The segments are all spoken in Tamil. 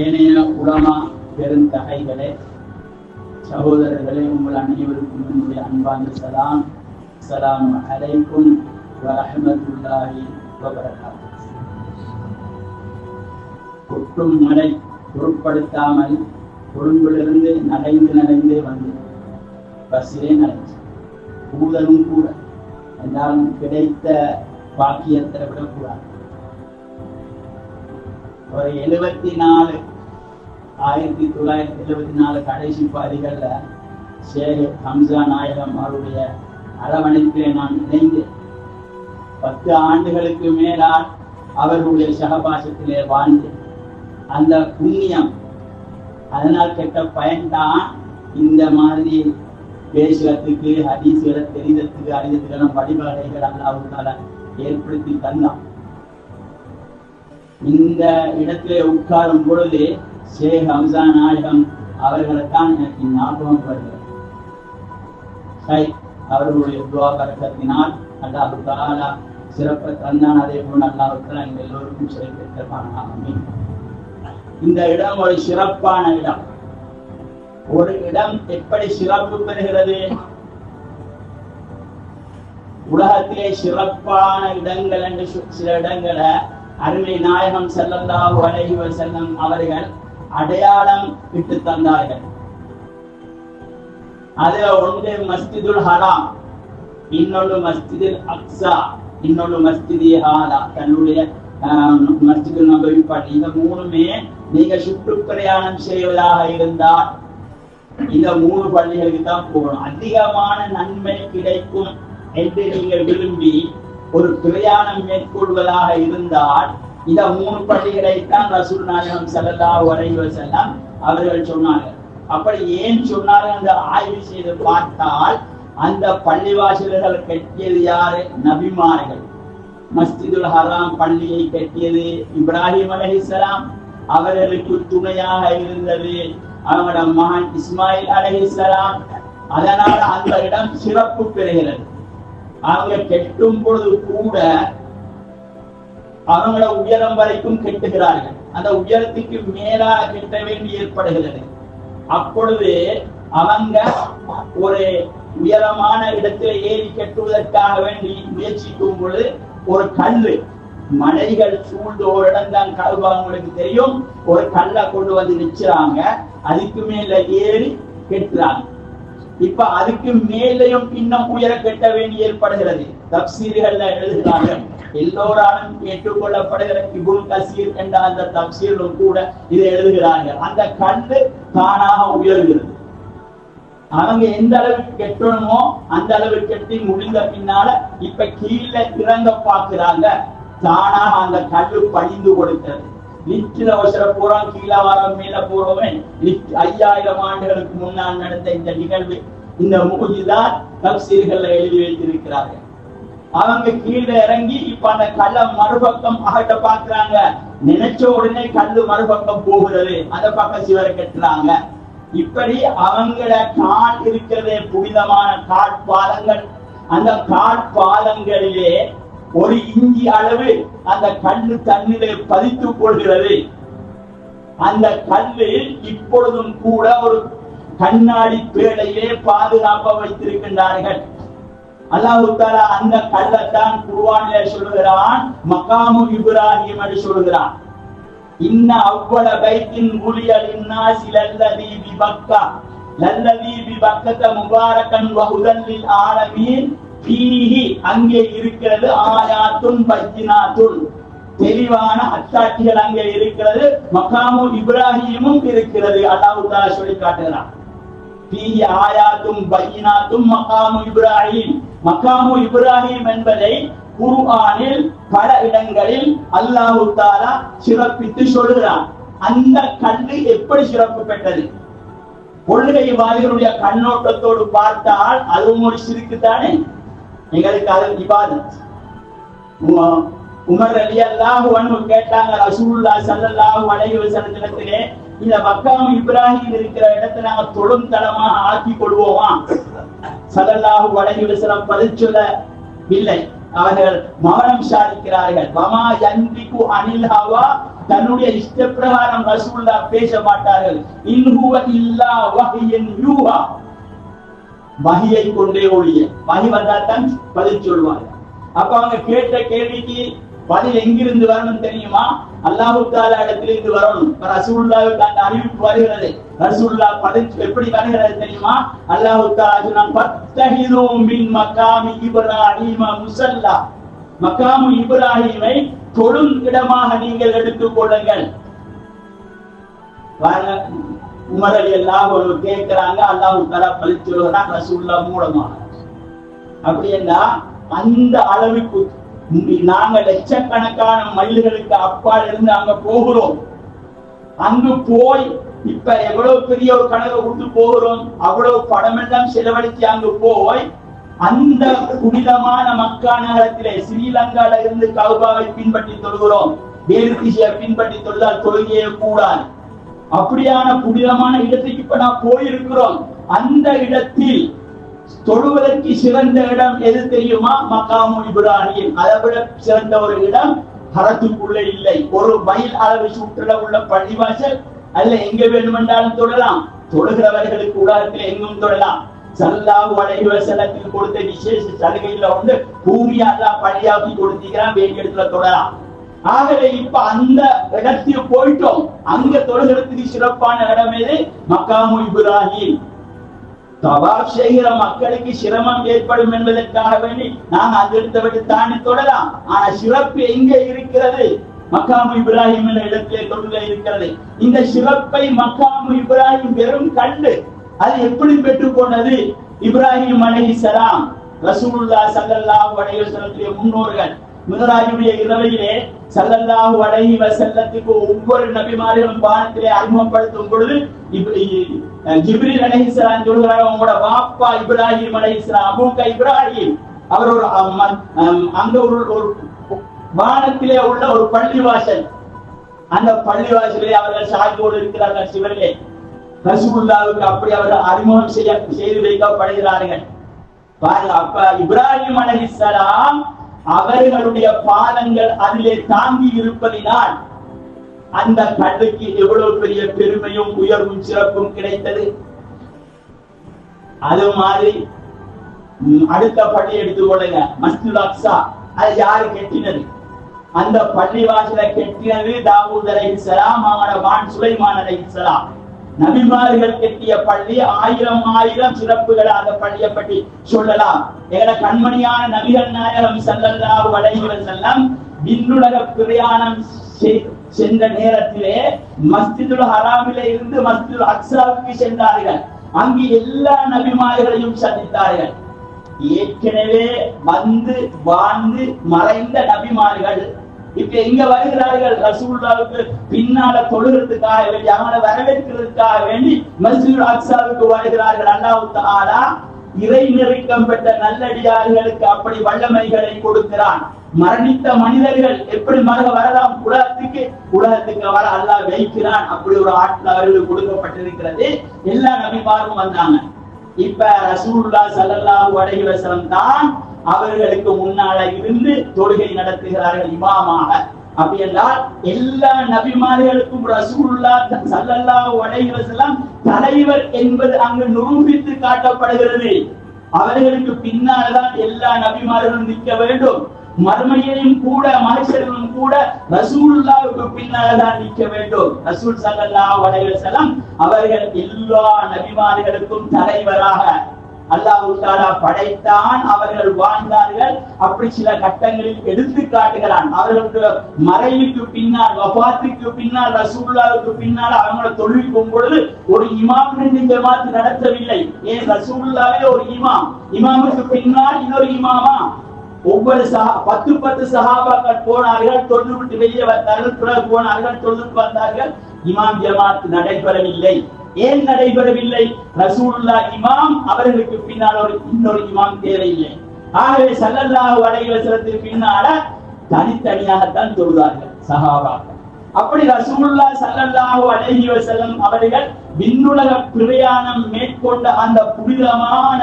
ஏனைய உலமா பெருந்தகைகளே சகோதரர்களே உங்கள் அனைவருக்கும் என்னுடைய அன்பான சலாம். சலாம் அலைக்கும் வரஹமத்துல்லாஹி கொட்டும் மழை பொருட்படுத்தாமல் கொழும்பிலிருந்து நடைந்து நடைந்தே வந்து பஸ்ஸிலே நடைச்சு ஊதலும் கூட. என்றாலும் கிடைத்த பாக்கியத்தை விடக்கூடாது. ஒரு எழுபத்தி நாலு ஆயிரத்தி தொள்ளாயிரத்தி எழுபத்தி நாலு கடைசி பாதிகள்ல ஷேக் ஹம்சா நாயகம் அவருடைய அரவணைப்பிலே நான் இணைந்து பத்து ஆண்டுகளுக்கு மேலால் அவர்களுடைய சகபாசத்திலே வாழ்ந்து அந்த புண்ணியம் அதனால் கெட்ட பயன்தான் இந்த மாதிரி பேசுறதுக்கு ஹதீசுகளை தெரிதத்துக்கு அறிந்ததுக்கெல்லாம் வழிபாடுகள் அல்லாவுக்கால ஏற்படுத்தி தந்தான். இந்த இடத்திலே உட்காரும் பொழுது ஷேக் ஹம்சா நாயகம் அவர்களைத்தான் எனக்கு ஞாபகம் வருகிறது. அவர்களுடைய துவா பறக்கத்தினால் அல்லாஹு தாலா சிறப்பை தந்தான். அதே போல் அல்லாஹுத்தாலா எங்கள் எல்லோருக்கும் சிறப்பித்தமான இந்த இடம் ஒரு சிறப்பான இடம். ஒரு இடம் எப்படி சிறப்பு பெறுகிறது? உலகத்திலே சிறப்பான இடங்கள் என்று சில இடங்களை அருமை நாயகம் ஸல்லல்லாஹு அலைஹி செல்லம் அவர்கள் அடையாளம் விட்டு தந்தார்கள். அதுல ஒன்று மஸ்ஜிதுல் ஹராம் இன்னொன்று மஸ்ஜிதுல் அக்ஸா இன்னொன்று மஸ்ஜிதி ஹாலா தன்னுடைய ஆஹ், மஸ்ஜிது நபவி பள்ளி இந்த மூணுமே நீங்க சுற்றுப்பிரயாணம் செய்வதாக இருந்தால் இந்த மூணு பள்ளிகளுக்கு தான் போகணும். அதிகமான நன்மை கிடைக்கும் என்று நீங்கள் விரும்பி ஒரு பிரயாணம் மேற்கொள்வதாக இருந்தால் இந்த மூணு பள்ளிகளைத்தான் ரசூல் நாயகம் ஸல்லல்லாஹு அலைஹி செல்லாம் அவர்கள் சொன்னார்கள். அப்படி ஏன் சொன்னார்கள் என்று ஆய்வு செய்து பார்த்தால் அந்த பள்ளிவாசல்கள் கட்டியது யாரு? நபிமார்கள். மஸ்ஜிதுல் ஹராம் பள்ளியை கட்டியது இப்ராஹிம் அலைஹிஸ்ஸலாம் அவர்களுக்கு துணையாக இருந்தது அவனோட மகன் இஸ்மாயில் அலைஹிஸ்ஸலாம் அதனால் அந்த இடம் சிறப்பு பெறுகிறது. அவங்க கெட்டும் பொழுது கூட அவங்கள உயரம் வரைக்கும் கெட்டுகிறார்கள். அந்த உயரத்துக்கு மேலாக கெட்ட வேண்டி ஏற்படுகிறது. அப்பொழுது அவங்க ஒரு உயரமான இடத்துல ஏறி கெட்டுவதற்காக வேண்டி முயற்சிக்கும் பொழுது ஒரு கல்லு மலைகள் சூழ்ந்த ஒரு இடம் தான் கல்வா உங்களுக்கு தெரியும். ஒரு கல்லை கொண்டு வந்து நிச்சுறாங்க அதுக்கு மேல ஏறி கெட்டுறாங்க. இப்ப அதுக்கு மேலையும் இன்னும் உயர கட்ட வேண்டி ஏற்படுகிறது. தப்சீர்கள்ல எழுதுகிறார்கள் எல்லோராலும் ஏற்றுக்கொள்ளப்படுகிற இபுல் கசீர் என்ற அந்த தப்சீர்களும் கூட இதை எழுதுகிறார்கள். அந்த கல்லு தானாக உயர்கிறது. அவங்க எந்த அளவுக்கு கெட்டணுமோ அந்த அளவு கெட்டி முடிந்த பின்னால இப்ப கீழே இறங்க பார்க்கிறாங்க. தானாக அந்த கல்லு பழிந்து கொடுத்தது லிப்டில் அவசர பூரா கீழே மேல பூர்வமே ஐயாயிரம் ஆண்டுகளுக்கு முன்னால் நடந்த இந்த நிகழ்வு இந்த மூஜிதான் தப்சீர்கள் எழுதி வைத்திருக்கிறார்கள். அவங்க கீழே இறங்கி இப்ப அந்த கல்ல மறுபக்கம் அகட்ட பாக்குறாங்க நினைச்ச உடனே கல்லு மறுபக்கம் போகிறது. அந்த பக்கம் சிவரை கட்டுறாங்க. இப்படி அவங்கள கால் இருக்கிறதே புனிதமான காட்பாலங்கள் அந்த காட்பாலங்களிலே ஒரு இஞ்சி அளவு அந்த கல்லு தண்ணிலே பதித்துக் கொள்கிறது அந்த கல்லு இப்பொழுதும் கூட ஒரு கண்ணாடி பேழையிலே பாதுகாப்ப வைத்திருக்கின்றார்கள். அல்லாஹ் தாலா அந்த கல்லத்தான் குர்ஆனிலே சொல்லுகிறான் மகாமு இப்ராஹிம் என்று சொல்லுகிறான். இன்ன அவ்வள பைத்தின் உலியல் இன்னாசி லல்லதி விபக்கா லல்லதி பிபக்கத முபாரக்கன் வஹுதல்லில் ஆலமீன் ஃபீஹி அங்கே இருக்கிறது ஆயாத்தும் பையினாத்துன் தெளிவான அத்தாட்சிகள் அங்கே இருக்கிறது. மகாமு இப்ராஹிமும் இருக்கிறது. அல்லாஹ் சொல்லி காட்டுகிறான் ஃபீஹி ஆயாத்தும் பையினாத்தும் மகாமு இப்ராஹிம். மகாமு இப்ராஹிம் என்பதை குர்ஆனில் பல இடங்களில் அல்லாஹு தாலா சிறப்பித்து சொல்கிறான் அந்த கண்ணு எப்படி சிறப்பு பெற்றது? கொள்கைவாதிகளுடைய கண்ணோட்டத்தோடு பார்த்தால் அதுவும் ஒரு சிறுக்கு தானே? எங்களுக்கு அது இபாதத் உமர் அலி அல்லாஹு அன்பு கேட்டாங்க ரசூல்லா சல்லல்லாஹு அலைஹி வஸல்லத்திலே இந்த மக்காம் இப்ராஹிம் இருக்கிற இடத்தை நாங்க தொழும் தளமாக ஆக்கி கொள்வோமா? ஸல்லல்லாஹு அலைஹி வஸல்லம் பதில் சொல்லவில்லை அவர்கள் மௌனம் சாதிக்கிறார்கள். மமா யந்திகு அனில் ஹவா? தன்னுடைய இஷ்ட பிரகாரம் ரசூல்லா பேச மாட்டார்கள். இன்ஹுவ இல்லா வஹியின் யூஹா. வகையை கொண்டே ஒழிய. வகி வந்தால் தான் பதில் சொல்வாங்க அப்ப அவங்க கேட்ட கேள்விக்கு பதில் எங்கிருந்து வரணும் தெரியுமா? அல்லாஹு தாலா இடத்திலிருந்து வரணும். ரசூல்லாவுக்கு அந்த அறிவிப்பு வருகிறது. ரசூல்லா பதில் எப்படி வருகிறது தெரியுமா? அல்லாஹு தாலா சொன்னான் பத்தஹிது மின் மக்காமி இப்ராஹிம முசல்லா. மக்காமு இப்ராஹிமை தொழும் இடமாக நீங்கள் எடுத்துக் கொள்ளுங்கள். உமர் அலி அல்லாஹ் ஒரு கேட்கிறாங்க அல்லாஹ் தலா பதில் ரசூல்லா மூலமாக. அப்படின்னா அந்த அளவுக்கு நாங்க லட்சக்கணக்கான மைல்களுக்கு அப்பால் இருந்து அங்க போகிறோம். அங்கு போய் இப்ப எவ்வளவு பெரிய ஒரு கணக்கை விட்டு போகிறோம் அவ்வளவு படம் எல்லாம் அங்கு போய் அந்த புனிதமான மக்கா நகரத்திலே ஸ்ரீலங்கால இருந்து கௌபாவை பின்பற்றி தொழுகிறோம். வேறு திசையை பின்பற்றி தொழுதால் தொழுகையே கூடாது. அப்படியான புனிதமான இடத்துக்கு இப்ப நான் போயிருக்கிறோம். அந்த இடத்தில் தொழுவதற்கு சிறந்த இடம் எது தெரியுமா? மக்காமு இப்ராஹிம். அதை விட சிறந்த ஒரு இடம் ஹரத்துக்குள்ள இல்லை. ஒரு மைல் அளவு சுற்றுல உள்ள பள்ளிவாசல். அல்ல எங்க வேண்டுமென்றாலும் தொழலாம். தொழுகிறவர்களுக்கு உலகத்தில் எங்கும் தொழலாம். சல்லாஹு அலைஹி வஸல்லத்தில் கொடுத்த விசேஷ சலுகையில வந்து பூமியா அல்லாஹ் கொடுத்தீங்கன்னா வேண்டிய இடத்துல தொடலாம் ஆகவே இப்ப அந்த இடத்தில் போயிட்டோம். அங்க தொழுகிறதுக்கு சிறப்பான இடம் எது? மக்காமு இப்ராஹிம். தவாப் செய்கிற மக்களுக்கு சிரமம் ஏற்படும் என்பதற்காக வேண்டி நாங்க அந்த இடத்தை விட்டு தாண்டி தொடலாம். ஆனா சிறப்பு எங்க இருக்கிறது? மக்காமு இப்ராஹிம் என்ற இடத்திலே தொழுக இருக்கிறது. இந்த சிறப்பை மக்காமு இப்ராஹிம் வெறும் கண்டு அது எப்படி பெற்றுக் கொண்டது? இப்ராஹிம் அலைஹிஸ்ஸலாம் ரசூலுல்லாஹ் ஸல்லல்லாஹு அலைஹி வஸல்லத்துடைய முன்னோர்கள் மிகராஜுடைய இரவையிலே சல்லல்லாஹு அலைஹி வஸல்லத்துக்கு ஒவ்வொரு நபிமார்களும் வானத்திலே அறிமுகப்படுத்தும் பொழுது இப்- இ- ஜிப்ரீல் சொல்கிறார் உங்களோட பாப்பா இப்ராஹிம் அலைஹிஸ்ஸலாம் அபூக்க இப்ராஹிம். அவர் ஒரு அந்த ஒரு ஒரு வானத்திலே உள்ள ஒரு பள்ளிவாசல். அந்த பள்ளிவாசலே அவர்கள் சாய்வோடு இருக்கிறார்கள் சிவரிலே ரசுகுல்லாவுக்கு அப்படி அவர்கள் அறிமுகம் செய்ய செய்து வைக்கப்படுகிறார்கள். பாருங்க அப்ப இப்ராஹிம் அலைஹிஸ்ஸலாம் அவர்களுடைய பாதங்கள் அதிலே தாங்கி இருப்பதினால் அந்த கல்லுக்கு எவ்வளவு பெரிய பெருமையும் உயர்வும் சிறப்பும் கிடைத்தது. அது மாதிரி அடுத்த பள்ளி எடுத்துக்கொள்ளுங்க மஸ்ஜித் அக்ஸா. அது யாரு கெட்டினது? அந்த பள்ளிவாசலை கெட்டினது தாவூத் சலாம் அவனோட வான் சுலைமான் சலாம் நபிமார்கள் கட்டிய பள்ளி ஆயிரம் ஆயிரம் சிறப்புகளை அந்த பள்ளியை பற்றி சொல்லலாம். எங்களை கண்மணியான நபிகள் நாயகம் ஸல்லல்லாஹு அலைஹி செல்லம் விண்ணுலக பிரயாணம் சென்ற நேரத்திலே மஸ்திதுல் ஹராமிலே இருந்து மஸ்திதுல் அக்ஸாவுக்கு சென்றார்கள். அங்கு எல்லா நபிமார்களையும் சந்தித்தார்கள். ஏற்கனவே வந்து வாழ்ந்து மறைந்த நபிமார்கள் இப்ப இங்க வருகிறார்கள் ரசூல்லாவுக்கு பின்னால தொழுகிறதுக்காக வேண்டி அவனை வரவேற்கிறதுக்காக வேண்டி மசூர் அக்சாவுக்கு வருகிறார்கள். அல்லாஹ் தஆலா இறை நெருக்கம் பெற்ற நல்லடியார்களுக்கு அப்படி வல்லமைகளை கொடுக்கிறான். மரணித்த மனிதர்கள் எப்படி மரக வரலாம்? உலகத்துக்கு உலகத்துக்கு வர அல்லாஹ் வைக்கிறான். அப்படி ஒரு ஆட்கள் அவர்களுக்கு கொடுக்கப்பட்டிருக்கிறது. எல்லா நபிமாரும் வந்தாங்க. இப்ப ரசூல்லா ஸல்லல்லாஹு அலைஹி வஸல்லம் தான் அவர்களுக்கு முன்னால இருந்து தொழுகை நடத்துகிறார்கள் இமாமாக. அப்படி என்றால் எல்லா நபிமார்களுக்கும் ரசூலுல்லாஹ் ஸல்லல்லாஹு தலைவர் என்பது அங்கு நிரூபித்து காட்டப்படுகிறது. அவர்களுக்கு பின்னால்தான் எல்லா நபிமார்களும் நிற்க வேண்டும். மறுமையிலும் கூட மனுஷர்களும் கூட ரசூல்லாவுக்கு பின்னால்தான் நிற்க வேண்டும். ரசூல் சல்லல்லா வடைகள் செல்லம் அவர்கள் எல்லா நபிமார்களுக்கும் தலைவராக அல்லாஹ் தாலா படைத்தான் அவர்கள் வாழ்ந்தார்கள். அப்படி சில கட்டங்களில் எடுத்து காட்டுகிறான் அவர்களுடைய மறைவுக்கு பின்னால் வபாத்துக்கு பின்னால் ரசூல்லாவுக்கு பின்னால் அவங்கள தொழில்க்கும் பொழுது ஒரு இமாம் ரெண்டு ஜமாத்து நடத்தவில்லை. ஏன்? ரசூல்லாவே ஒரு இமாம். இமாமுக்கு பின்னால் இன்னொரு இமாமா. ஒவ்வொரு சஹா பத்து பத்து சஹாபாக்கள் போனார்கள் தொழுது விட்டு வெளியே வந்தார்கள் பிறகு போனார்கள் தொழுது வந்தார்கள். இமாம் ஜமாத் நடைபெறவில்லை. ஏன் நடைபெறவில்லை? ரசூல்லா இமாம் அவர்களுக்கு பின்னால் ஒரு இன்னொரு இமாம் தேவையில்லை. ஆகவே சல்லல்லாஹு அலைஹி பின்னால தனித்தனியாகத்தான் தொழுதார்கள் சஹாபாக்கள். அப்படி ரசூல்லா சல்லல்லாஹு அலைஹி வஸல்லம் அவர்கள் விண்ணுலக பிரயாணம் மேற்கொண்ட அந்த புனிதமான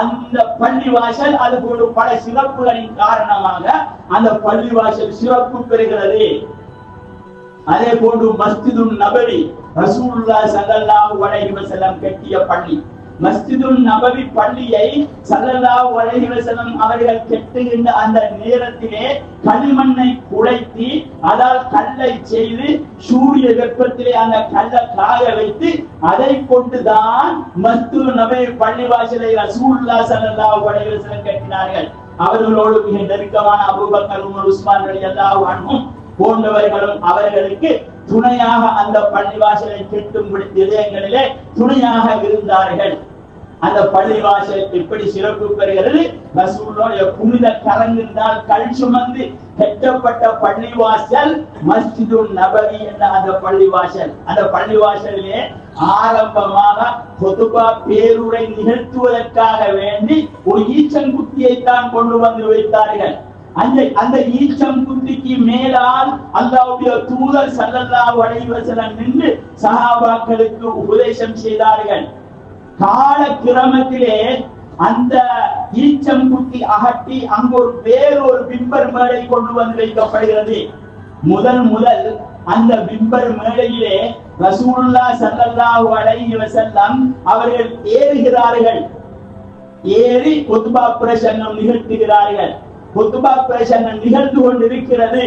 அந்த பள்ளிவாசல் அது போன்ற பல சிறப்புகளின் காரணமாக அந்த பள்ளிவாசல் சிறப்பு பெறுகிறது. அதே போன்று மஸ்ஜிதுன் நபவி ரசூல்லா சல்லல்லாஹு அலைஹி வஸல்லம் கட்டிய பள்ளி. மஸ்ஜிதுல் நபவி பள்ளியை சல்லல்லாஹு அலைஹி வஸல்லம் அவர்கள் கட்டுகின்ற அந்த நேரத்திலே களிமண்ணை குழைத்து அதால் கல்லை செய்து சூரிய வெப்பத்திலே அந்த கல்லை காய வைத்து அதை கொண்டுதான் மஸ்ஜிது நபவி பள்ளி வாசலை ரசூல்லா சல்லல்லாஹு அலைஹி வஸல்லம் கட்டினார்கள். அவர்களோடு மிக நெருக்கமான அபூபக்கர் உமர் உஸ்மான் ரலியல்லாஹு அன்ஹும் போன்றவர்களும் அவர்களுக்கு துணையாக அந்த பள்ளிவாசலை கெட்டும் இதயங்களிலே துணையாக இருந்தார்கள். அந்த பள்ளிவாசல் எப்படி சிறப்பு பெறுகிறது? ரசூலுடைய புனித கரங்கினால் கல் சுமந்து கட்டப்பட்ட பள்ளிவாசல் மஸ்ஜிது நபவி என்ற அந்த பள்ளிவாசல். அந்த பள்ளிவாசலிலே ஆரம்பமாக பொதுவா பேருரை நிகழ்த்துவதற்காக வேண்டி ஒரு ஈச்சங்குத்தியை தான் கொண்டு வந்து வைத்தார்கள். அந்த அந்த ஈச்சம் குட்டிக்கு மேலால் அல்லாவுடைய தூதர் சல்லல்லாஹு அலைஹி வஸல்லம் நின்று சஹாபாக்களுக்கு உபதேசம் செய்தார்கள். கால கிரமத்திலே அந்த ஈச்சம் குட்டி அகட்டி அங்கு ஒரு வேறொரு பிம்பர் மேடை கொண்டு வந்து வைக்கப்படுகிறது. முதல் முதல் அந்த பிம்பர் மேடையிலே ரசூல்லா சல்லல்லாஹு அலைஹி வஸல்லம் அவர்கள் ஏறுகிறார்கள். ஏறி குத்பா பிரசங்கம் நிகழ்த்துகிறார்கள். குத்துபா பிரசங்கம் நிகழ்ந்து கொண்டிருக்கிறது.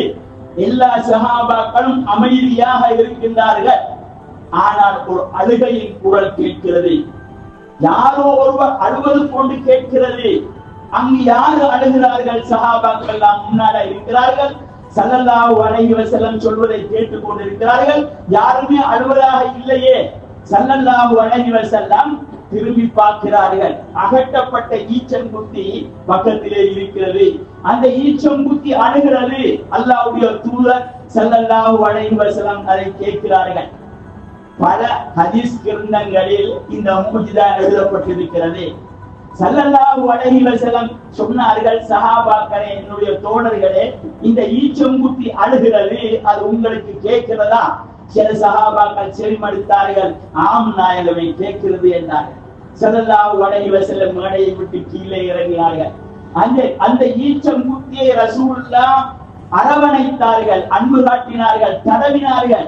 எல்லா சகாபாக்களும் அமைதியாக இருக்கின்றார்கள். ஆனால் ஒரு அழுகையின் குரல் கேட்கிறது. யாரோ ஒருவர் அழுவது கொண்டு கேட்கிறது. அங்கு யாரு அழுகிறார்கள்? சகாபாக்கள் எல்லாம் முன்னால இருக்கிறார்கள். சல்லல்லாஹு அலைஹி வஸல்லம் சொல்வதை கேட்டுக் கொண்டிருக்கிறார்கள். யாருமே அழுவதாக இல்லையே. சல்லல்லாஹு அலைஹி வஸல்லம் திரும்பி பார்க்கிறார்கள். அகற்றப்பட்ட ஈச்சங்குத்தி பக்கத்திலே இருக்கிறது. அந்த ஈச்சங்குத்தி அணுகிறது. அல்லாவுடைய தூதர் ஸல்லல்லாஹு அலைஹி அதை கேட்கிறார்கள். பல ஹதீஸ் கிருந்தங்களில் இந்த மூஜிதா எழுதப்பட்டிருக்கிறது. ஸல்லல்லாஹு அலைஹி வஸல்லம் சொன்னார்கள் சஹாபாக்களே என்னுடைய தோழர்களே இந்த ஈச்சங்குத்தி அழுகிறது அது உங்களுக்கு கேட்கிறதா? சில சகாபாக்கள் செவிமடுத்தார்கள் ஆம் நாயகமே கேட்கிறது என்றார்கள். ஸல்லல்லாஹு அலைஹி வஸல்லம் மேடையை விட்டு கீழே இறங்கினார்கள். அந்த அந்த ஈச்சம் குத்தியை ரசூல்லா அரவணைத்தார்கள் அன்பு காட்டினார்கள் தடவினார்கள்.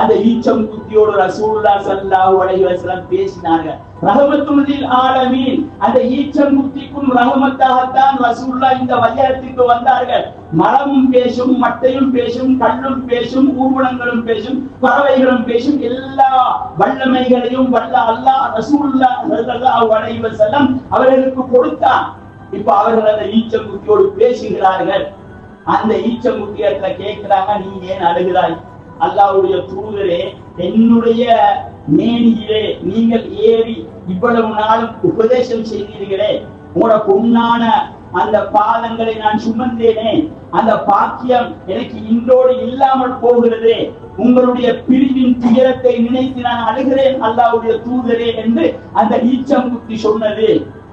அந்த ஈச்சம் குத்தியோடு ரசூல்லா ஸல்லல்லாஹு அலைஹி வஸல்லம் பேசினார்கள் ரஹமத்துல் ஆலமீன். அந்த ஈச்சம் குத்திக்கும் ரஹமத்தாகத்தான் ரசூல்லா இந்த வையகத்துக்கு வந்தார்கள். மரமும் பேசும் மட்டையும் பேசும் கல்லும் பேசும் ஊர்வலங்களும் பேசும் பறவைகளும் பேசும் எல்லா வல்லமைகளையும் வல்ல அல்லாஹ் ரசூல்லா ஸல்லல்லாஹு அலைஹி வஸல்லம் அவர்களுக்கு கொடுத்தான். இப்ப அவர்கள் அந்த ஈச்சம் குத்தியோடு பேசுகிறார்கள். அந்த ஈச்சம் குத்தியத்துல கேட்கிறாங்க நீ ஏன் அழுகிறாய்? அல்லாவுடைய தூதரே என்னுடைய மேனியிலே நீங்கள் ஏறி இவ்வளவு நாளும் உபதேசம் செய்தீர்களே உங்களோட பொன்னான அந்த பாதங்களை நான் சுமந்தேனே அந்த பாக்கியம் எனக்கு இன்றோடு இல்லாமல் போகிறது உங்களுடைய பிரிவின் துயரத்தை நினைத்து நான் அழுகிறேன் அல்லாவுடைய தூதரே என்று அந்த ஈச்சம் குத்தி சொன்னது.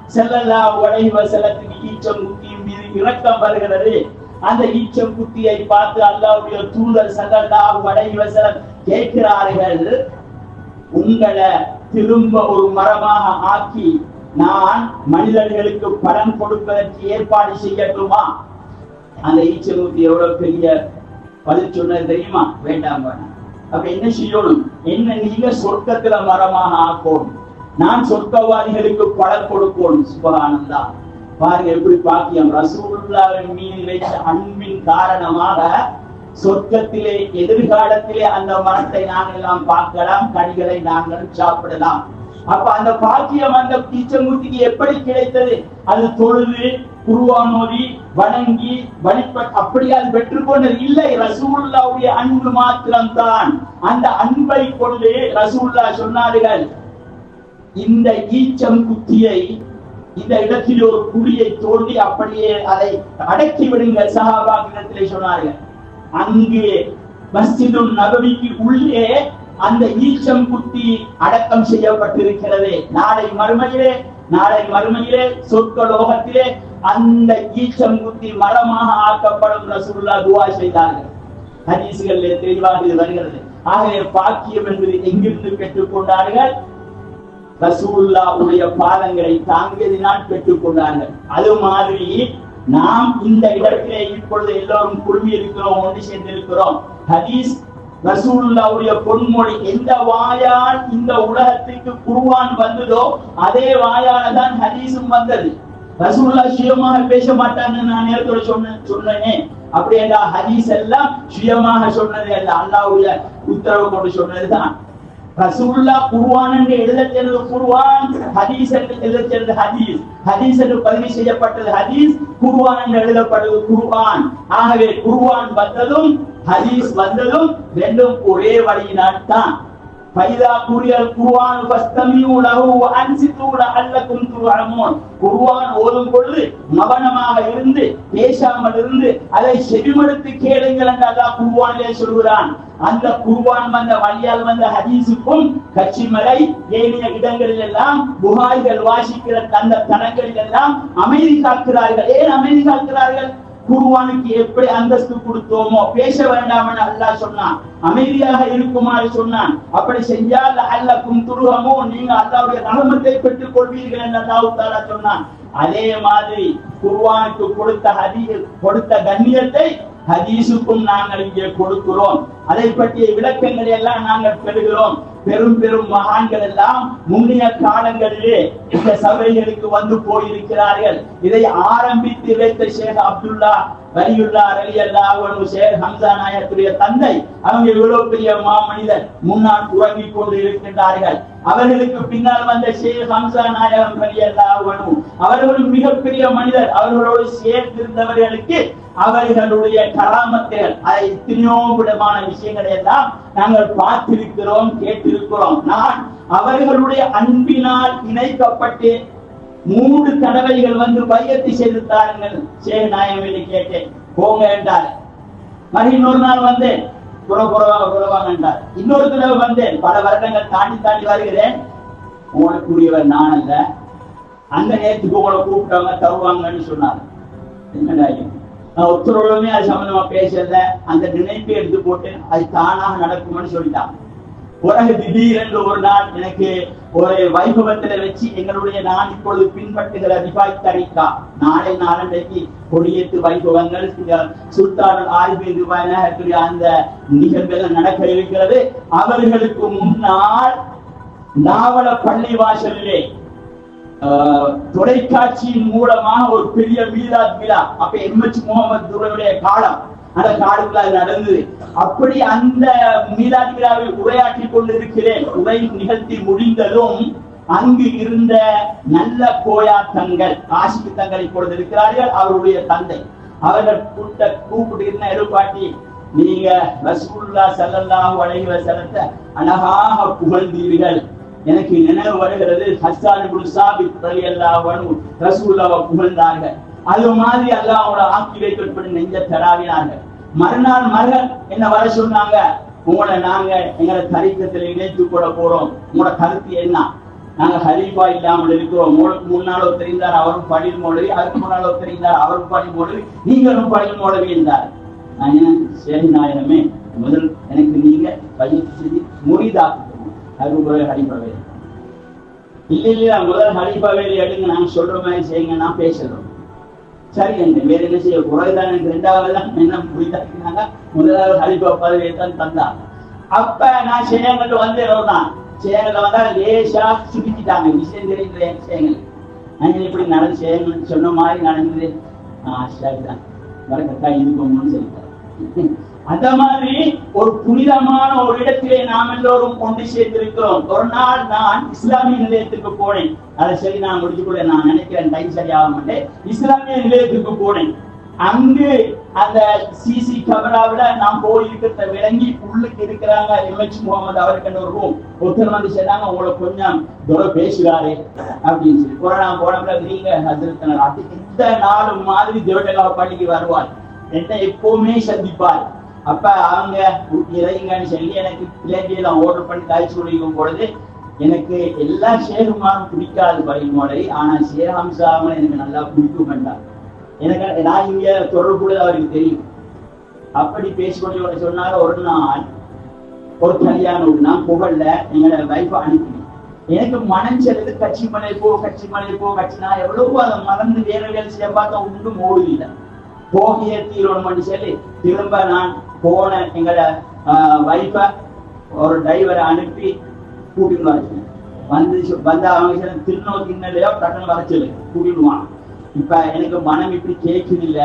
செல்லல்லா உடைவ செலத்துக்கு ஈச்சம் குத்தியின் மீது இரக்கம் வருகிறது. அந்த ஈச்சம் பார்த்து அல்லாவுடைய தூதர் சல்லல்லாஹு அலைஹி வஸல்லம் கேட்கிறார்கள் உங்களை திரும்ப ஒரு மரமாக ஆக்கி நான் மனிதர்களுக்கு பணம் கொடுப்பதற்கு ஏற்பாடு செய்யட்டுமா? அந்த ஈச்சமூர்த்தி எவ்வளவு பெரிய பதில் சொன்னது தெரியுமா? வேண்டாம் வேண்டாம் அப்ப என்ன செய்யணும்? என்ன நீங்க சொர்க்கத்துல மரமாக ஆக்கணும்? நான் சொர்க்கவாதிகளுக்கு பழம் கொடுக்கணும் சுபகானந்தா. பாருங்க எப்படி பாக்கியம்? ரசூலுல்லாவின் மீது வைத்த அன்பின் காரணமாக சொர்க்கத்திலே எதிர்காலத்திலே அந்த மரத்தை நாங்கள் எல்லாம் பார்க்கலாம் கனிகளை நாங்கள் சாப்பிடலாம். அப்ப அந்த பாக்கியம் அந்த ஈச்சங்குத்திக்கு எப்படி கிடைத்தது? அது தொழுது குருவானோதி வணங்கி வழிபட் அப்படி அது பெற்றுக்கொண்டது இல்லை. ரசூல்லாவுடைய அன்பு மாத்திரம்தான். அந்த அன்பை கொண்டு ரசூல்லா சொன்னார்கள் இந்த ஈச்சம் குத்தியை இந்த இடத்தில் ஒரு குழியை தோண்டி அப்படியே அதை அடக்கி விடுங்கள். சஹாபாக்கிடத்திலே சொன்னார்கள் அங்கே மஸ்ஜிது நபவிக்கு உள்ளே அந்த ஈச்சம் குத்தி அடக்கம் செய்யப்பட்டிருக்கிறது. நாளை மறுமையிலே நாளை மறுமையிலே சொற்க லோகத்திலே அந்த ஈச்சம் குத்தி மரமாக ஆக்கப்படும் ரசூல்லா துவா செய்தார்கள். ஹதீசுகளிலே தெளிவாக இது வருகிறது. ஆகவே பாக்கியம் என்பது எங்கிருந்து பெற்றுக் கொண்டார்கள்? ரசூல்லாவுடைய பாதங்களை தாங்கியதினால் பெற்றுக் கொண்டார்கள். அது மாதிரி நாம் இந்த இடத்திலே இப்பொழுது எல்லோரும் குழுமி இருக்கிறோம் ஒன்று சேர்ந்திருக்கிறோம். ஹதீஸ் ரசூலுல்லாவுடைய பொன்மொழி எந்த வாயால் இந்த உலகத்திற்கு குருவான் வந்ததோ அதே வாயால தான் ஹதீஸும் வந்தது. ரசூல்லா சுயமாக பேச மாட்டாங்கன்னு நான் நேரத்தோட சொன்ன சொன்னேனே. அப்படி என்றா ஹதீஸ் எல்லாம் சுயமாக சொன்னது அல்ல அல்லாவுடைய உத்தரவு கொண்டு சொன்னதுதான். ரசூல்லா குருவான் என்று எழுதச் சென்றது குருவான் ஹதீஸ் என்று எழுதச் சென்றது ஹதீஸ். ஹதீஸ் என்று பதிவு செய்யப்பட்டது ஹதீஸ் குருவான் என்று எழுதப்பட்டது குருவான் ஆகவே குருவான் வந்ததும் ஹதீஸ் வந்ததும் ரெண்டும் ஒரே வழியினால் தான் ஃபைதா குரியல் குர்ஆன் ஃபஸ்தமியூ லஹு வ அன்சிது லஅல்லக்கும் துர்ஹமூன் குர்ஆன் ஓதும் பொழுது மவனமாக இருந்து பேசாமல் இருந்து அதை செவிமடுத்து கேளுங்கள் என்று அல்லாஹ் குர்ஆனிலே சொல்கிறான். அந்த குர்ஆன் வந்த வழியால் வந்த ஹதீஸுக்கும் கச்சிமலை ஏனைய இடங்களில் எல்லாம் புகாரிகள் வாசிக்கிற அந்த தனங்களில் எல்லாம் அமைதி காக்கிறார்கள். ஏன் அமைதி காக்கிறார்கள்? குருவானுக்கு எப்படி அந்தஸ்து கொடுத்தோமோ பேச வேண்டாம்னு அல்லாஹ் சொன்னான். அமைதியாக இருக்குமாறு சொன்னான். அப்படி செஞ்சால் அல்லக்கும் துருகமோ நீங்க அல்லாவுடைய ரகமத்தை பெற்றுக் கொள்வீர்கள் என்று அல்லாஹு சொன்னான். அதே மாதிரி குர்வானுக்கு கொடுத்த ஹதி கொடுத்த கண்ணியத்தை ஹதீஸுக்கும் நாங்கள் இங்கே கொடுக்கிறோம். அதை பற்றிய விளக்கங்களை எல்லாம் நாங்கள் பெறுகிறோம். பெரும் பெரும் மகான்கள் எல்லாம் முன்னைய காலங்களிலே இந்த சபைகளுக்கு வந்து போயிருக்கிறார்கள். இதை ஆரம்பித்து வைத்த ஷேக் அப்துல்லா வலியுல்லா அலி அல்லாஹ் ஷேக் ஹம்சா நாயத்துடைய தந்தை அவங்க இவ்வளவு பெரிய மாமனிதர் முன்னால் உறங்கிக் கொண்டு இருக்கின்றார்கள். அவர்களுக்கு பின்னால் வந்த ஷேக் ஹம்சா நாயகம் அலி அல்லாஹ் அவர்களும் மிகப்பெரிய மனிதர். அவர்களோடு சேர்ந்திருந்தவர்களுக்கு அவர்களுடைய கராமத்தில் அதை எத்தனையோ விதமான விஷயங்களை எல்லாம் நாங்கள் பார்த்திருக்கிறோம் கேட்டிருக்கிறோம். நான் அவர்களுடைய அன்பினால் இணைக்கப்பட்டு மூன்று தடவைகள் வந்து பையத்தை செய்திருந்தார்கள் சரி சேக நாயகம் கேட்டேன். போங்க என்றார். மறு இன்னொரு நாள் வந்தேன். புற புறவாங்க என்றார். இன்னொரு தடவை வந்தேன். பல வருடங்கள் தாண்டி தாண்டி வருகிறேன். உனக்குரியவர் நான் அல்ல. அந்த நேரத்துக்கு உங்களை கூப்பிட்டவங்க தருவாங்கன்னு சொன்னார். என்னடா நான் அது சம்பந்தமா பேசல. அந்த நினைப்பை எடுத்து போட்டு அது தானாக நடக்கும்னு சொல்லிட்டான். பிறகு திடீரென்று ஒரு நாள் எனக்கு ஒரு வைபவத்துல வச்சு எங்களுடைய நான் இப்பொழுது பின்பற்றுகிற ரிபாய் தரிக்கா. நாளை நாளன்றைக்கு கொடியேற்று வைபவங்கள் சுல்தான் ஆய்வு ரூபாய் அந்த நிகழ்வுகள் நடக்க இருக்கிறது. அவர்களுக்கு முன்னால் நாவல பள்ளி வாசலிலே தொலைக்காட்சியின் மூலமாக ஒரு பெரிய மீலாத் விழா அப்ப எம்எச் முகமது துரையுடைய காலம். அந்த காலத்துல அது நடந்தது. அப்படி அந்த மீலாத் விழாவில் உரையாற்றி கொண்டிருக்கிறேன். உரை நிகழ்த்தி முடிந்ததும் அங்கு இருந்த நல்ல கோயாத்தங்கள் காசிக்கு தங்களை இப்பொழுது இருக்கிறார்கள் அவருடைய தந்தை. அவர்கள் கூட்ட கூப்பிட்டு இருந்த எழுப்பாட்டி நீங்க ரசூல்லா ஸல்லல்லாஹு அலைஹி வஸல்லத்தை அழகாக புகழ்ந்தீர்கள். எனக்கு நினைவு வருகிறது ஹஸ்ஸான் இப்னு சாபித் ரலியல்லாஹு அன்ஹு ரசூலுல்லாஹ் புகழ்ந்தார்கள். அது மாதிரி அல்லாஹ்வோட ஆக்கி வைக்கப்பட்டு நெஞ்ச தடாவினார்கள். மறுநாள் மகள் என்ன வர சொன்னாங்க? உங்களை நாங்க எங்களை தரிக்கத்தில் இணைத்து கூட போறோம். உங்களோட கருத்து என்ன? நாங்க ஹலீஃபா இல்லாமல் இருக்கிறோம். உங்களுக்கு முன்னாலோ தெரிந்தார் அவரும் படில் மொழி அதுக்கு முன்னாலோ தெரிந்தார் அவரும் படில் மொழி நீங்களும் பணியின் மொழி இருந்தார் நான் என்ன சரி நாயனமே முதல் எனக்கு நீங்க பயிற்சி செஞ்சு முறிதாக்கணும் அது முதல் ஹலிஃபாவே இல்ல இல்ல முதல் ஹலிஃபாவே எடுங்க நாங்க சொல்ற மாதிரி செய்யுங்க நான் பேசுறோம் சரி என்ன வேற என்ன செய்ய குறைதான் எனக்கு ரெண்டாவது தான். என்ன முடிதாக்கினாங்க முதலாவது ஹலிஃபா பதவியை தான் தந்தாங்க அப்ப நான் சேங்கல் வந்து தான் சேங்கல் வந்தா லேசா சுருக்கிட்டாங்க. விஷயம் தெரியுது சேங்கல் அங்கே இப்படி நடந்து சேங்கல் சொன்ன மாதிரி நடந்தது? ஆ சரிதான். வரக்கத்தா இருக்கும்னு சொல்லிட்டேன் அந்த மாதிரி ஒரு புனிதமான ஒரு இடத்திலே நாம் எல்லோரும் கொண்டு சேர்ந்திருக்கிறோம். ஒரு நாள் நான் இஸ்லாமிய நிலையத்துக்கு போனேன். அதை சரி நான் முடிச்சு கூட நான் நினைக்கிறேன். டைம் சரியாக மாட்டேன் இஸ்லாமிய நிலையத்துக்கு போனேன். அங்கு அந்த சிசி கேமராவில நான் போய் இருக்கிறத விளங்கி உள்ளுக்கு இருக்கிறாங்க. எம்எச் முகமது அவருக்கு ஒரு ரூம் ஒருத்தர் வந்து சொன்னாங்க உங்களை கொஞ்சம் தூரம் பேசுகிறாரு அப்படின்னு சொல்லி. கொரோனா போன பிறகு நீங்க அதிருத்தனர் அது இந்த நாலு மாதிரி தேவடலா பள்ளிக்கு வருவார். என்ன எப்பவுமே சந்திப்பார். அப்ப அவங்க இறைங்கன்னு சொல்லி எனக்கு பிள்ளைகளை ஆர்டர் பண்ணி காய்ச்சி குடிக்கும் பொழுது எனக்கு எல்லா ஷேகுமாரும் பிடிக்காது பையனோட ஆனா ஷேஹம்சாமன் எனக்கு நல்லா பிடிக்கும் வேண்டாம் எனக்கு நான் இங்க தொடர்புடைய அவருக்கு தெரியும். அப்படி பேசிக்கொண்டு சொன்னாங்க ஒரு நாள் ஒரு கல்யாணம் நான் புகழ்ல எங்களோட வைஃப் அனுப்பி எனக்கு மனம் செல்லுது கட்சி மலை போ கட்சி மலை போ கட்சி நான் எவ்வளவோ அதை மறந்து வேற வேலை செய்ய பார்த்தா ஒன்றும் ஓடுதில்லை போகிய தீரணும்னு சொல்லி திரும்ப நான் போன எங்களோட வைப்ப ஒரு டிரைவரை அனுப்பி கூட்டிட்டு வர சொன்னேன். வந்து வந்த அவங்க சொன்ன திருநோ டக்குன்னு டக்குனு வர சொல்லு கூட்டிடுவான் இப்ப எனக்கு மனம் இப்படி கேட்குது இல்ல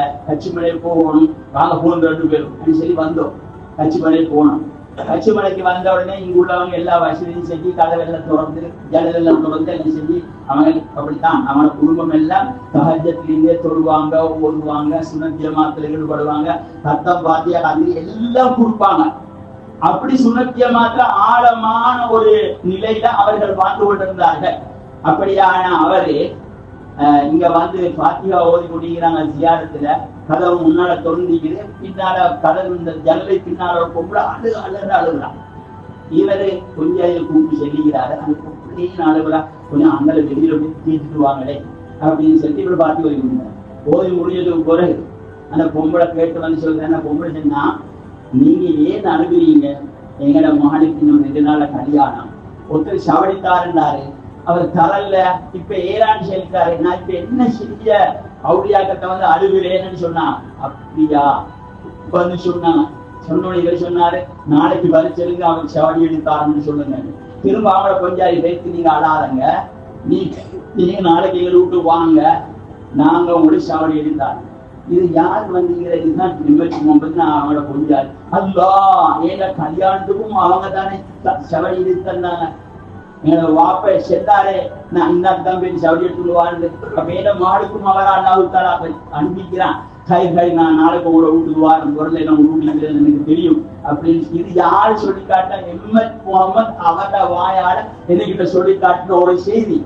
மலையில் போகணும் வாங்க போகணும் ரெண்டு பேரும் அப்படின்னு சொல்லி வந்தோம். கட்சிமலை போனோம். கட்சிமலைக்கு வந்த உடனே இங்க உள்ளவங்க எல்லா வசதியும் செஞ்சு கதவெல்லாம் திறந்து ஜன்னலெல்லாம் திறந்து எல்லாம் செஞ்சு அவங்க அப்படித்தான். அவன குடும்பம் எல்லாம் சகஜத்திலேயே தொழுவாங்க ஓடுவாங்க சுனத்தியமாத்துல ஈடுபடுவாங்க. ரத்தம் பாத்தியா கல்வி எல்லாம் கொடுப்பாங்க. அப்படி சுனத்தியமாத்திர ஆழமான ஒரு நிலையில அவர்கள் வாழ்ந்து கொண்டிருந்தார்கள். அப்படியான அவரு இங்க வந்து பாத்தியா ஓதி முடிக்கிறாங்க ஜியாரத்துல கதவு முன்னால தொண்டிக்குது பின்னால கதவு இந்த ஜன்னலை பின்னால ஒரு பொம்பளை அழு அழுற அழுகுறான் இவரு கொஞ்சம் கூப்பிட்டு சொல்லிக்கிறாரு. அந்த பொம்பளையும் அழுகுறா? கொஞ்சம் அங்கே வெளியில போய் தீர்த்துட்டு வாங்களே அப்படின்னு சொல்லி இவர் பார்த்து வைக்கிறார் ஓதி முடிஞ்சதுக்கு பிறகு அந்த பொம்பளை கேட்டு வந்து சொல்றேன் பொம்பளை சொன்னா நீங்க ஏன் அழுகுறீங்க? எங்கட மகனுக்கு இன்னும் ரெண்டு நாள்ல கல்யாணம். ஒருத்தர் சவடித்தாருன்னாரு. அவர் தரல இப்ப ஏறான்னு சொல்லிட்டாரு நான் இப்ப என்ன செஞ்ச கட்ட வந்து அழுகிறேன்னு சொன்னா அப்படியா? வந்து சொன்னாங்க சொன்னோட இவர் சொன்னாரு நாளைக்கு வரிச்செலுங்க அவன் செவடி எடுத்தாருன்னு சொல்லுங்க. திரும்ப அவங்கள கொஞ்சம் பேசி நீங்க அழாதங்க. நீ நீங்க நாளைக்கு எங்க விட்டு வாங்க நாங்க உங்களுக்கு செவடி எடுத்தாரு இது யார் வந்தீங்கிற இதுதான் நிகழ்ச்சி முன்பு நான் அவங்கள கொஞ்சாரு அல்லா ஏங்க கல்யாணத்துக்கும் அவங்க தானே செவடி எடுத்தாங்க எனது வாப்பை செத்தாரே நான் இந்த தம்பி சவடி எடுத்துட்டு வாழ்ந்து வேட மாடுக்கும் அவரா அண்ணாவுத்தால அனுப்பிக்கிறான். கை கை நான் நாளைக்கு உங்களோட வீட்டுக்கு வாரம் குரலை நான் ஊட்டிக்கிறேன் எனக்கு தெரியும் அப்படின்னு இது யாரு சொல்லி காட்ட எம்எத் முகமது அவட வாயால என்கிட்ட சொல்லி காட்டின ஒரு செய்தி.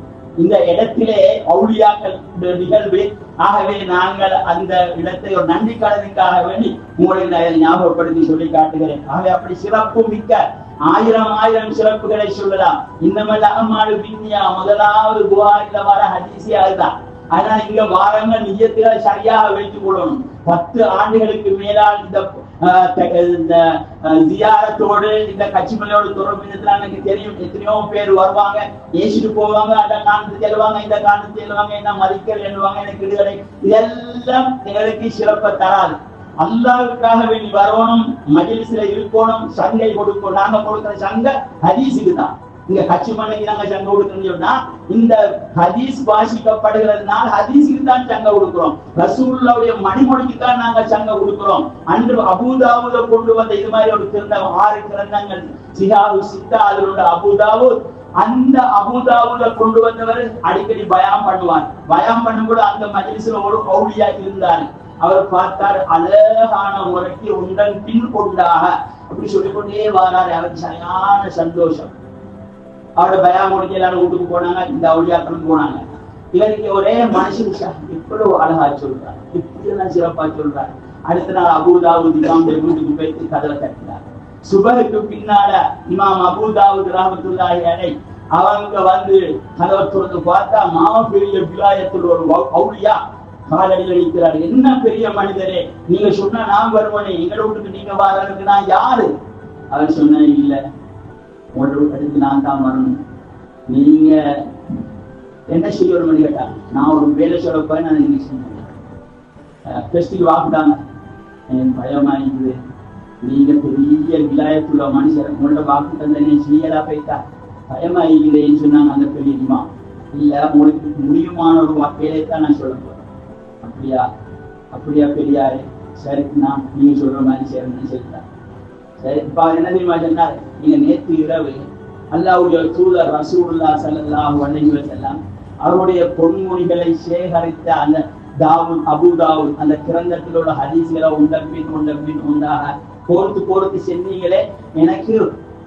இந்த இடத்திலே அவுளியாக்கள் நிகழ்வு. ஆகவே நாங்கள் அந்த இடத்தை ஒரு நன்றி கடனுக்காக வேண்டி உங்களை ஞாபகப்படுத்தி சொல்லி காட்டுகிறேன். ஆகவே அப்படி சிறப்பு மிக்க ஆயிரம் ஆயிரம் சிறப்புகளை சொல்லலாம் இன்னமல்ல அம்மாடு பின்னியா முதலாவது குவாரில வர ஹதீசியா அதுதான் ஆனா இங்க வாரங்க நிஜத்துல சரியாக வைத்துக் கொள்ளணும் பத்து ஆண்டுகளுக்கு மேலால் இந்த ஆஹ், இந்த ஜியாரத்தோடு இந்த கட்சிமலையோடு தொடர்பு இருந்ததுல எனக்கு தெரியும் எத்தனையோ பேர் வருவாங்க ஏசிட்டு போவாங்க அந்த காலத்து செல்வாங்க இந்த காலத்து செல்வாங்க என்ன மதிக்கல் எழுவாங்க எனக்கு விடுதலை இதெல்லாம் எங்களுக்கு சிறப்பை தராது அல்லாவுக்காக வேண்டி வரணும் மஜிலிஸ்ல இருக்கணும் சங்கை கொடுக்கணும் நாங்க கொடுக்கிற சங்க ஹதீஸுக்கு தான். இங்க கட்சி மண்ணைக்கு நாங்க சங்க கொடுக்கணும்னு சொன்னா இந்த ஹதீஸ் வாசிக்கப்படுகிறதுனால ஹதீஸுக்கு தான் சங்க கொடுக்கிறோம். ரசூல்லாவுடைய மணிமொழிக்கு தான் நாங்க சங்க கொடுக்கிறோம். அன்று அபுதாவுல கொண்டு வந்த இது மாதிரி ஒரு திருந்த ஆறு கிரந்தங்கள் சிஹாவு சித்தா அதில் உள்ள அபுதாவு அந்த அபுதாபுல கொண்டு வந்தவர் அடிக்கடி பயம் பண்ணுவார். பயம் பண்ணும்போது அந்த மஜ்லிஸ்ல ஒரு கௌலியா இருந்தார். அவர் பார்த்தார் அழகான முறைக்கு உண்டன் பின் கொண்டாக. அப்படி சொல்லிக்கொண்டே வாரார் அவருக்கு சரியான சந்தோஷம். அவரோட பயா முடிக்க எல்லாரும் வீட்டுக்கு போனாங்க இந்த அவுளியாக்களும் போனாங்க. இவருக்கு ஒரே மனுஷன் இவ்வளவு அழகா சொல்றார் இப்படி எல்லாம் சிறப்பா சொல்றார். அடுத்த நாள் அபூதாவுத் இமாமுடைய வீட்டுக்கு போயிட்டு கதவை தட்டினார். சுபருக்கு பின்னால இமாம் அபூதாவுத் ரஹமத்துல்லாஹி அலை அவங்க வந்து கதவை திறந்து பார்த்தா மாபெரிய விலாயத்தில் ஒரு அவுளியா காலடியில் இருக்கிறார் என்ன பெரிய மனிதரே? நீங்க சொன்னா நான் வருவனே. எங்களை வீட்டுக்கு நீங்க வாரதுக்கு நான் யாரு? அவர் சொன்ன இல்ல. உங்களோட அடுத்து நான் தான் வரணும். நீங்க என்ன செய்ய ஒரு மணி கேட்டா நான் ஒரு வேலை சொல்ல நான் இன்னைக்கு சொன்னேன் டெஸ்ட்டுக்கு வாக்குட்டாங்க என் பயமாயிருந்தது நீங்க பெரிய விலாயத்துள்ள மனுஷர். உங்கள்ட்ட வாக்கு தந்தனே செய்யலா போயிட்டா. பயமா சொன்னாங்க அந்த பெரியமா இல்ல உங்களுக்கு முடியுமான ஒரு வாக்கையிலே தான் நான் சொல்லப்போ அப்படியா? அப்படியா பெரியாரு? சரி நான் நீங்க சொல்ற மாதிரி சேரணும்னு சொல்லிட்டா. சரி இப்ப என்ன தெரியுமா சொன்னார்? நீங்க நேற்று இரவு அல்லாவுடைய தூதர் ரசூல்லா ஸல்லல்லாஹு அலைஹி வஸல்லம் அவருடைய பொன்மொழிகளை சேகரித்த அந்த தாவூத் அபு தாவூத் அந்த கிரந்தத்தில் உள்ள ஹதீஸ்களை உண்ட பின் உண்ட பின் உண்டாக கோர்த்து கோர்த்து சென்னீங்களே எனக்கு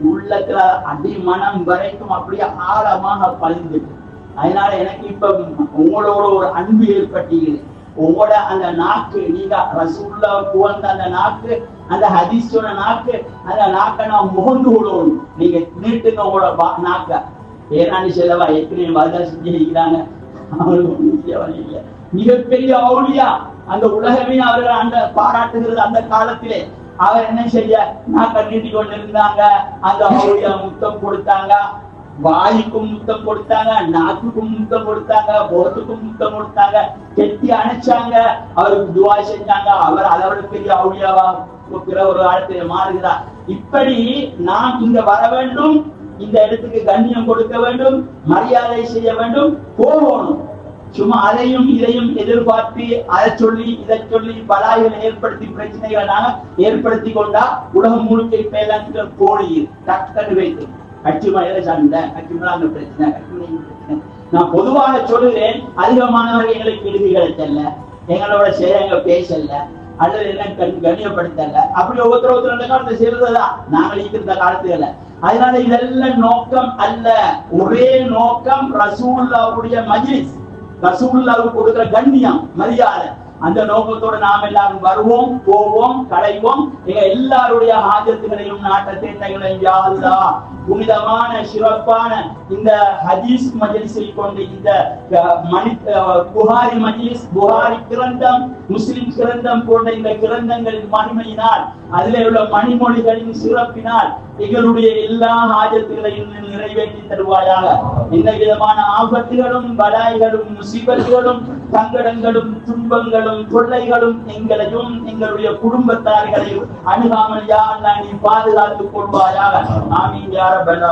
உள்ளத்துல அடிமனம் வரைக்கும் அப்படியே ஆழமாக பதிந்துட்டு. அதனால எனக்கு இப்ப உங்களோட ஒரு அன்பு ஏற்பட்டீங்க உங்களோட அந்த நாக்கு நீங்க ரசூல்லா புகழ்ந்த அந்த நாக்கு அந்த ஹதீஸோட நாக்கு அந்த நாக்கை நான் முகந்து விடணும். நீங்க நீட்டுங்க உங்களோட வா- நாக்க. ஏனானி செலவா ஏற்கனவே மதா செஞ்சிருக்கிறாங்க அவங்களுக்கு மிகப்பெரிய அவுளியா அந்த உலகமே அவர்கள் அந்த பாராட்டுகிறது அந்த காலத்திலே. அவர் என்ன செய்ய? நான் கட்டிட்டு கொண்டு இருந்தாங்க அந்த அவுளியா முத்தம் கொடுத்தாங்க. வாய்க்கும் முத்தம் கொடுத்தாங்க நாக்குக்கும் முத்தம் கொடுத்தாங்க முகத்துக்கும் முத்தம் கொடுத்தாங்க கெட்டி அணைச்சாங்க. அவருக்கு துவா செஞ்சாங்க. அவர் அதை விட பெரிய அவுளியாவா? ஒரு காலத்தில் மாறுகிறார் இப்படி நாம் இங்க வர வேண்டும். இந்த இடத்துக்கு கண்ணியம் கொடுக்க வேண்டும். மரியாதை செய்ய வேண்டும். போகணும் சும்மா அதையும் இதையும் எதிர்பார்த்து அதை சொல்லி இதை சொல்லி பலாய்களை ஏற்படுத்தி பிரச்சனைகளை நாங்க ஏற்படுத்தி கொண்டா உலகம் முழுக்க இப்ப எல்லாம் போலி. டக்குன்னு வைத்து. கட்சி மலையில சண்டை கட்சி மேல அங்க பிரச்சனை கட்சி பிரச்சனை. நான் பொதுவாக சொல்லுகிறேன் அதிகமானவர்கள் எங்களுக்கு விடுதி கிடைச்சல எங்களோட சேரங்க பேசல. அல்லது என்ன கண் கண்ணியப்படுத்தல. அப்படி ஒவ்வொருத்தர் ஒருத்தர் அந்த காலத்துல செய்யறதுதான் நாங்கள் இருந்த காலத்துல அதனால இதெல்லாம் நோக்கம் அல்ல. ஒரே நோக்கம் ரசூல்லாவுடைய மஜ்லிஸ். ரசூல்லாவுக்கு கொடுக்கிற கண்ணியம் மரியாதை. அந்த நோக்கத்தோடு நாம் எல்லாரும் வருவோம் போவோம் களைவோம். எங்க எல்லாருடைய ஆஜத்துகளையும் நாட்டத்தை தேட்டங்களையும் யாருதா புனிதமான சிறப்பான இந்த ஹதீஸ் மஜ்லிஸை கொண்டு இந்த மணி புகாரி மஜிலிஸ் புகாரி கிரந்தம் முஸ்லிம் கிரந்தம் போன்ற இந்த கிரந்தங்களின் மணிமையினால் அதிலே உள்ள மணிமொழிகளின் சிறப்பினால் எங்களுடைய எல்லா ஆஜத்துகளையும் நிறைவேற்றி தருவாயாக. எந்த விதமான ஆபத்துகளும் பலாய்களும் முசீபத்துகளும் சங்கடங்களும் துன்பங்களும் தொல்லைகளும் எங்களையும் எங்களுடைய குடும்பத்தார்களையும் அணுகாமல் யார் அல்லாஹ் நீ பாதுகாத்துக் கொள்வாயாக? ஆமீன் யா ரப்பல்